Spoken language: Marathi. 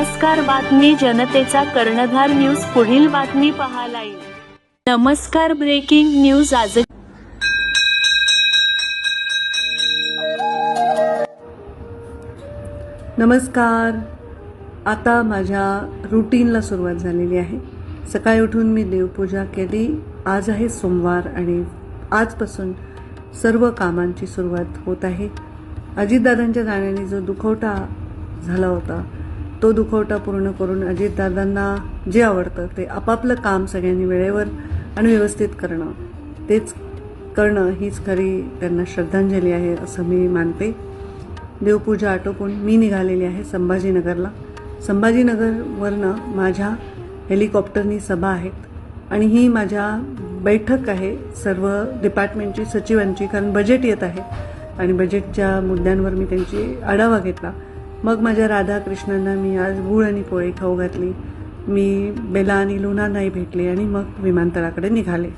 नमस्कार बातमी जनतेचा कर्णधार न्यूज पुढील बातमी पाहायला येईल. नमस्कार ब्रेकिंग न्यूज आज नमस्कार. आता माझ्या रुटीनला सुरुवात झालेली आहे. सकाळी उठून मी देवपूजा केली. आज आहे सोमवार आणि आजपासून सर्व कामांची सुरुवात होत आहे. अजितदादांच्या जाण्याने जो दुखवटा झाला होता तो दुखवटा पूर्ण करून अजितदादांना जे आवडतं ते आपापलं काम सगळ्यांनी वेळेवर आणि व्यवस्थित करणं. तेच करणं हीच खरी त्यांना श्रद्धांजली आहे असं मी मानते. देवपूजा आटोपून मी निघालेली आहे संभाजीनगरला. संभाजीनगरवरनं माझ्या हेलिकॉप्टरनी सभा आहेत आणि ही माझ्या बैठक आहे. सर्व डिपार्टमेंटची सचिवांची कारण बजेट येत आहे आणि बजेटच्या मुद्द्यांवर मी त्यांची आढावा घेतला. मग माझ्या राधाकृष्णांना मी आज गूळ आणि पोळी खाऊ घातली. मी बेला आणि लुनांनाही भेटले आणि मग विमानतळाकडे निघाले.